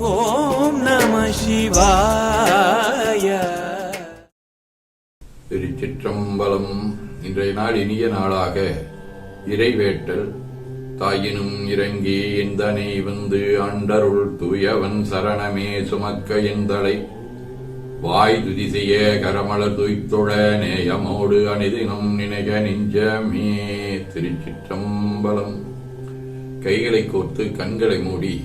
ஓம் நம சிவாய. திருச்சிற்றம்பலம். இன்றைய நாள் இனிய நாளாக. இறைவேட்டல். தாயினும் இறங்கி எந்தனை வந்து அண்டருள் தூயவன் சரணமே சுமக்க எந்தலை. வாய் துதிசைய கரமலர் துய்த்தொழ நேயமோடு அனிதினும் நினைக நெஞ்சமே திருச்சிற்றம்பலம். கைகளை கோர்த்து கண்களை மூடி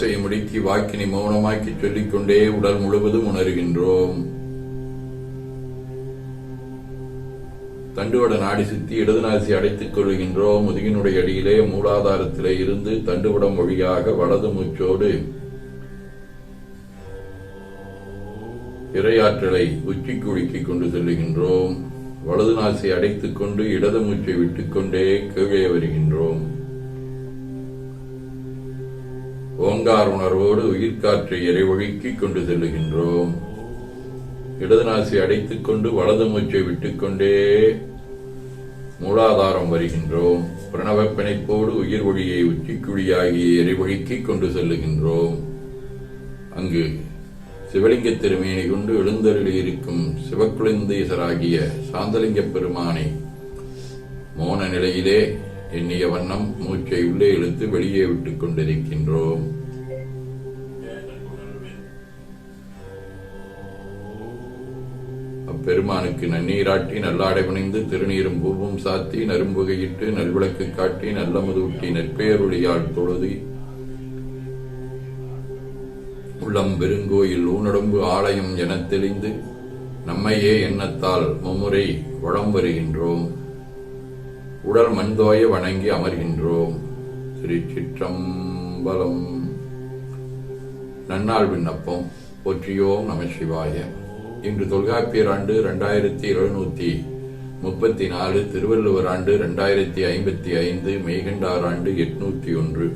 ஓசையை முடுக்கி வாக்கினை மௌனமாக்கி சொல்லிக்கொண்டே உடல் முழுவதும் உணர்கின்றோம். தண்டுவட நாடி சுத்தி இடது நாசி அடைத்துக் கொள்கின்றோம். முதுகினுடைய அடியிலே மூலாதாரத்திலே இருந்து தண்டுவடம் வழியாக வலது மூச்சோடு இரையாற்றலை உச்சி குலுக்கிக் கொண்டு செல்லுகின்றோம். வலது நாசி அடைத்துக் கொண்டு இடது மூச்சை விட்டுக்கொண்டே கீழே வருகின்றோம். ஓங்கார் உணர்வோடு உயிர்காற்றை இறைவழுக்கிக் கொண்டு செல்லுகின்றோம். இடது நாசி அடைத்துக் கொண்டு வலது மூச்சை விட்டுக்கொண்டே மூலாதாரம் வருகின்றோம். பிரணவ பிணைப்போடு உயிர் ஒளியை உச்சிக்குழியாகி எரிவொழிக்கிக் கொண்டு செல்லுகின்றோம். அங்கு சிவலிங்க திருமேனி கொண்டு எழுந்தருளி இருக்கும் சிவக்குழந்தீசராகிய சாந்தலிங்க பெருமானை மோன நிலையிலே எண்ணிய வண்ணம் மூச்சை உள்ளே இழுத்து வெளியே விட்டுக் கொண்டிருக்கின்றோம். பெருமானுக்கு நன்னீராட்டி நல்லாடை புனைந்து திருநீரும் பூவும் சாத்தி நரும்புகையிட்டு நல்விளக்கு காட்டி நல்லமுதூட்டி நற்பெயருளியால் தொழுதி. உள்ளம் பெருங்கோயில் ஊனடம்பு ஆலயம் என தெளிந்து நம்மையே எண்ணத்தால் மும்முறை வளம் வருகின்றோம். உடல் மண்தோய வணங்கி அமர்கின்றோம். திருச்சிற்றம்பலம். நன்னாள் விண்ணப்பம். போற்றியோம் நம சிவாய. இன்று தொல்காப்பியர் ஆண்டு இரண்டாயிரத்தி எழுநூத்தி முப்பத்தி நாலு திருவள்ளுவர் ஆண்டு இரண்டாயிரத்தி ஐம்பத்தி ஐந்து மெய்கண்டார் ஆண்டு எட்நூத்தி ஒன்று.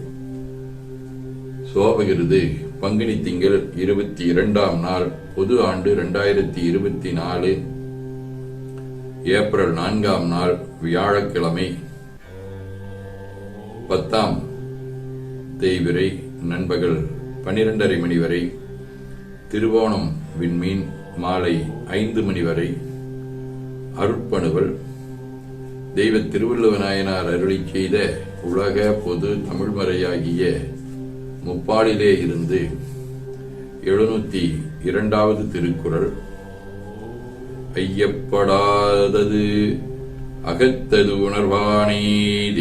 சோபகிருது பங்குனி திங்கள் இருபத்தி இரண்டாம் நாள் பொது ஆண்டு இரண்டாயிரத்தி இருபத்தி நாலு ஏப்ரல் நான்காம் நாள் வியாழக்கிழமை. பத்தாம் தேய்விரை நண்பகல் பன்னிரண்டரை மணி வரை திருவோணம் விண்மீன் மாலை ஐந்து மணி வரை அருட்பணுவல் தெய்வ திருவள்ளுவநாயனார் அருளி செய்த உலக பொது தமிழ்மறையாகிய முப்பாடிலே இருந்து எழுநூத்தி இரண்டாவது திருக்குறள். ஐயப்படாதது அகத்தது உணர்வானே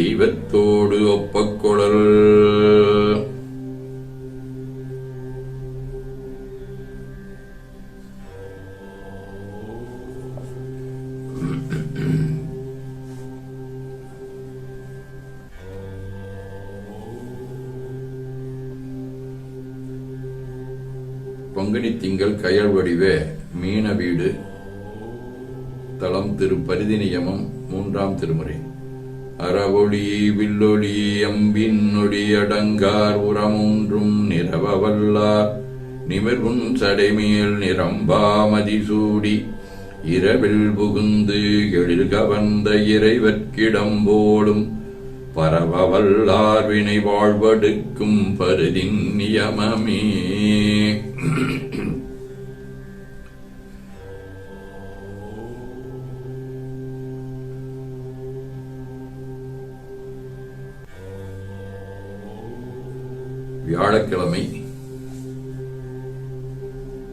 தெய்வத்தோடு ஒப்பக்கொடல். பங்குனி திங்கள் கயல் வடிவ மீன வீடு தலம் திரு பரிதினியமம் மூன்றாம் திருமுறை. அறவொளி வில்லொளி அம்பின் நொடி அடங்கார் உரமூன்றும் நிறவ வல்லார் நிமிர்வுன் சடைமேல் நிரம்பாமதி சூடி இரவில் புகுந்து எழில் கவர்ந்த இறைவர்க்கிடம் போலும் பரவ வல்லார் வினை வாழ்வடுக்கும் பருதின் நியமமே வியாழக்கிழமை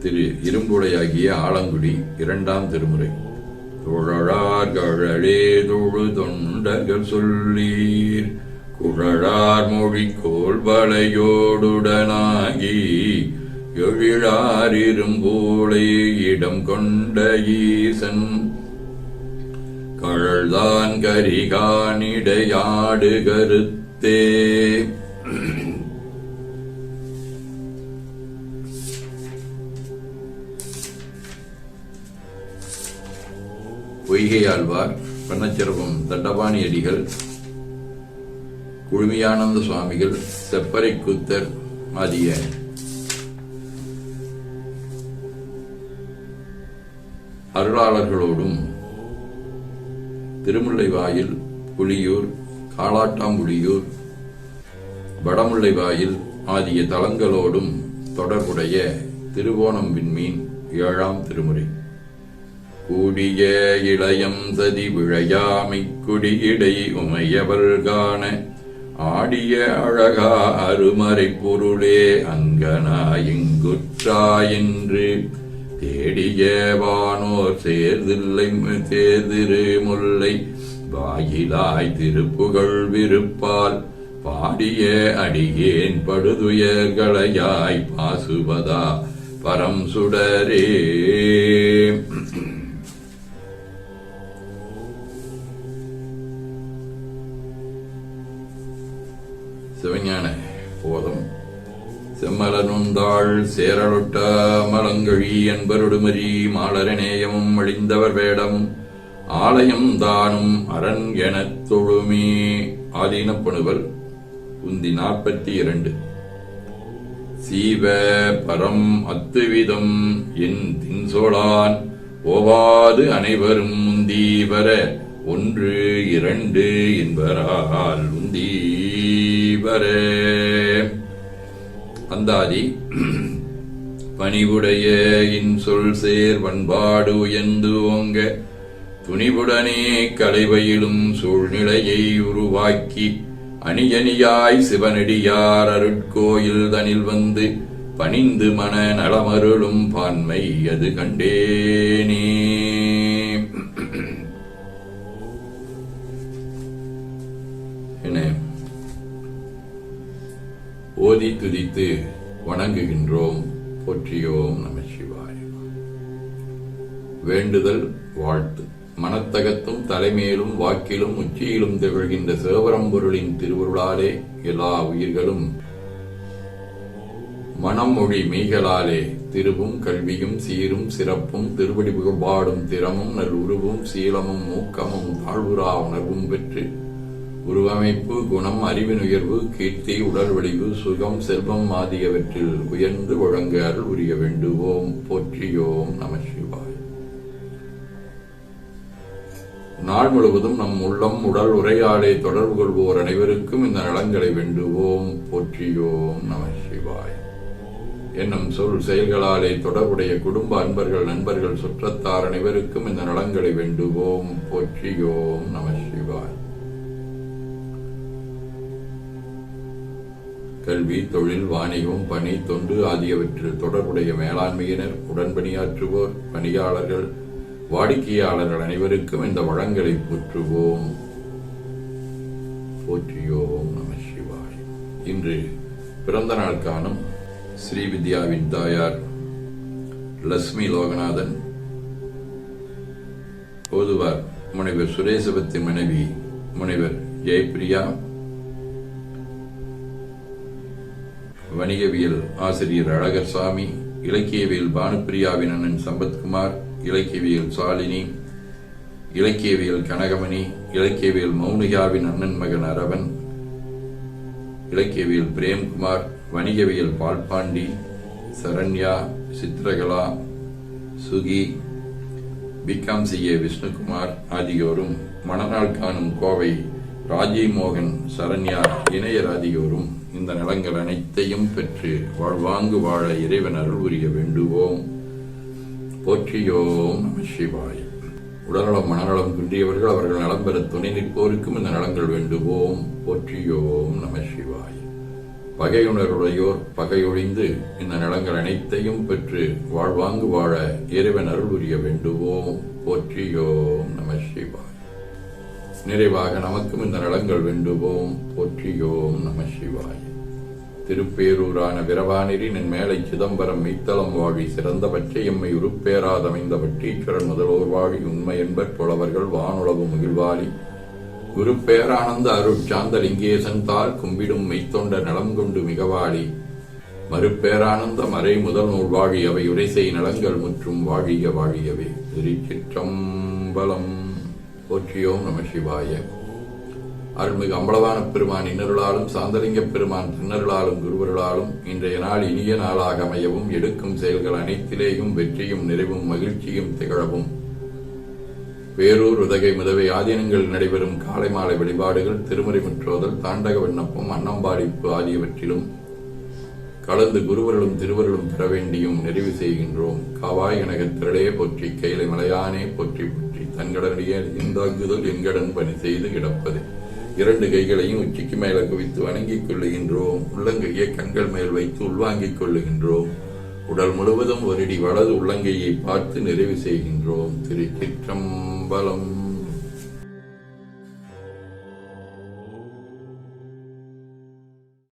திரு இரும்புடையாகிய ஆலங்குடி இரண்டாம் திருமுறை. துழழார்களே தொழு தொண்டர்கள் சொல்லீர் குழழார் மொழி கோல்வளையோடுடனாகி எழிலார் இடம் கொண்ட ஈசன். கழல்தான் கரிகானிடையாடு கருத்தே. பொய்கையாழ்வார் பண்ணச்சிறப்பம் தண்டபாணி அடிகள் குழுமியானந்த சுவாமிகள் செப்பரை கூத்தர் ஆகிய அருளாளர்களோடும். திருமுல்லைவாயில் புலியூர் காலாட்டாம்புலியூர் வடமுல்லைவாயில் ஆகிய தலங்களோடும் தொடர்புடைய திருவோணம் விண்மீன் ஏழாம் திருமுறை. கூடிய இளையம் சதி விழையாமை குடியிடை உமையவள் காண ஆடிய அழகா அருமறை பொருளே அங்கனா என்று. தேடிய வானோர் சேர்தில்லை தேர்திரு முல்லை. வாயிலாய் திருப்புகழ் விருப்பால் பாடிய அடியேன் படுதுயர்களையாய் பாசுவதா பரம் சுடரே. சிவஞான செம்மலனுந்தாள் சேரலொட்ட மலங்கழி என்பருடுமரி மாலரநேயமும் அழிந்தவர் வேடம். ஆலயம் தானும் அரண் எனத் தொழுமே ஆதீனப்பணுவல் உந்தி நாற்பத்தி இரண்டு சீவ பரம் அத்துவிதம் என் தின்சொலான் ஓவாது அனைவரும் உந்தி வர ஒன்று இரண்டு என்பரால் உந்தீவர அந்தாதி பணிவுடைய இன்சொல் சேர் பண்பாடு உயர்ந்து ஓங்க துணிவுடனே கலைவையிலும் சூழ்நிலையை உருவாக்கி அணியணியாய் சிவனடியார் அருட்கோயில் தனில் வந்து பணிந்து மன நலமருளும் பான்மை அது கண்டேனே. ஓதி துதித்து வணங்குகின்றோம். போற்றியோம் நம சிவாய. வேண்டுதல் வாழ்த்து. மனத்தகத்தும் தலைமையிலும் வாக்கிலும் உச்சியிலும் திகழ்கின்ற சிவபரம்பொருளின் திருவருளாலே எல்லா உயிர்களும் மனம் மொழி மெய்களாலே திருவும் கல்வியும் சீரும் சிறப்பும் திருவடி புகழ்பாடும் திறமும் நல் உருவும் சீலமும் ஊக்கமும் தாழ்வுரா உணர்வும் பெற்று உருவமைப்பு குணம் அறிவின் உயர்வு கீர்த்தி உடல் வடிவு சுகம் செல்வம் ஆகியவற்றில் உயர்ந்து வழங்க அருள் உரிய வேண்டுவோம். போற்றியோம் நம சிவாய். நாள் முழுவதும் நம் உள்ளம் உடல் உரையாடை தொடர்பு கொள்வோர் அனைவருக்கும் இந்த நலங்களை வேண்டுவோம். போற்றியோம் நம சிவாய். என்னும் சொல் செயல்களாலே தொடர்புடைய குடும்ப அன்பர்கள் நண்பர்கள் சுற்றத்தார் அனைவருக்கும் இந்த நலங்களை வேண்டுவோம். போற்றியோம் நம சிவாய். கல்வி தொழில் வாணிகம் பணி தொண்டு ஆகியவற்றில் தொடர்புடைய மேலாண்மையினர் உடன்பணியாற்றுவோர் பணியாளர்கள் வாடிக்கையாளர்கள் அனைவருக்கும் இந்த வளங்களை போற்றுவோம். போற்றியோம் நம சிவாய். இன்று பிறந்த நாள் காணும் ஸ்ரீ வித்யாவின் தாயார் லட்சுமி லோகநாதன் ஓதுவார். முனைவர் சுரேசபத்தி மனைவி முனைவர் ஜெயபிரியா வணிகவியல் ஆசிரியர் அழகர் சாமி இலக்கியவியல் பானுப்பிரியாவின் அண்ணன் சம்பத்குமார் இலக்கியவியல் சாலினி இலக்கியவியல் கனகமணி இலக்கியவியல் மௌனிகாவின் அண்ணன் மகன் அரவன் இலக்கியவியல் பிரேம்குமார் வணிகவியல் Palpandi Saranya Chithrakala Suki BCom C A Vishnukumar ஆகியோரும் மணநாள் காணும் கோவை ராஜீவ் மோகன் சரண்யா இணையர் ஆகியோரும் இந்த நலங்கள் அனைத்தையும் பெற்று வாழ்வாங்கு வாழ இறைவன் அருள் புரிய வேண்டுவோம். போற்றியோம் நம சிவாய். உடல்நலம் மனநலம் குன்றியவர்கள் அவர்கள் நலம் பெற துணை நிற்போருக்கும் இந்த நலங்கள் வேண்டுவோம். போற்றியோம் நம சிவாய். பகையுணர்வுடையோர் பகையொழிந்து இந்த நலங்கள் அனைத்தையும் பெற்று வாழ்வாங்கு வாழ இறைவன் அருள் புரிய வேண்டுவோம். போற்றியோம் நம சிவாய். நிறைவாக நமக்கும் இந்த நலங்கள் வேண்டுவோம். போற்றியோம் நம சிவாய. திருப்பேரூரான விரவானிரி நின் மேலை சிதம்பரம் மெய்த்தலம் வாழி சிறந்த பச்சையம்மை உருப்பேராதமைந்த பட்டீஸ்வரன் முதல்வோர் வாழி உண்மை என்பர் புலவர்கள் வானுளவு முகில்வாளி குரு பேரானந்த அருட் லிங்கேசன் தால் கும்பிடும் மெய்த்தொண்ட நலம் கொண்டு மிகவாளி மறுப்பேரானந்த மறை முதல் நூல் வாழி அவை உரைசை நலங்கள் முற்றும் வாழிய வாழியவே. திருச்சிற்றம்பலம் போற்றியோம் நம சிவாய. அருள்மிகு அம்பலவான பெருமான் இன்னருளாலும் சாந்தலிங்க பெருமான் தின்னருளாலும் குருவருளாலும் இன்றைய நாள் இனிய நாளாக அமையவும் எடுக்கும் செயல்கள் அனைத்திலேயும் வெற்றியும் நிறைவும் மகிழ்ச்சியும் திகழவும். வேரூர் உதகை முதவை ஆதீனங்கள் நடைபெறும் காலை மாலை வழிபாடுகள் திருமுறை முற்றோதல் தாண்டக விண்ணப்பம் அன்னம்பாடிப்பு ஆகியவற்றிலும் கலந்து குருவர்களும் திருவர்களும் பெற வேண்டியும் நிறைவு செய்கின்றோம். காவாய் எனக்கு திரளே போற்றி கைலை மலையானே போற்றி. போற்றி இந்தாக்குதல் எங்கடன் பணி செய்து கிடப்பது. இரண்டு கைகளையும் உச்சிக்கு மேல குவித்து வணங்கிக் கொள்ளுகின்றோம். உள்ளங்கையை கண்கள் மேல் வைத்து உள்வாங்கிக் கொள்ளுகின்றோம். உடல் முழுவதும் ஒருடி வலது உள்ளங்கையை பார்த்து நிறைவு செய்கின்றோம். திருச்சிற்றம்பலம்.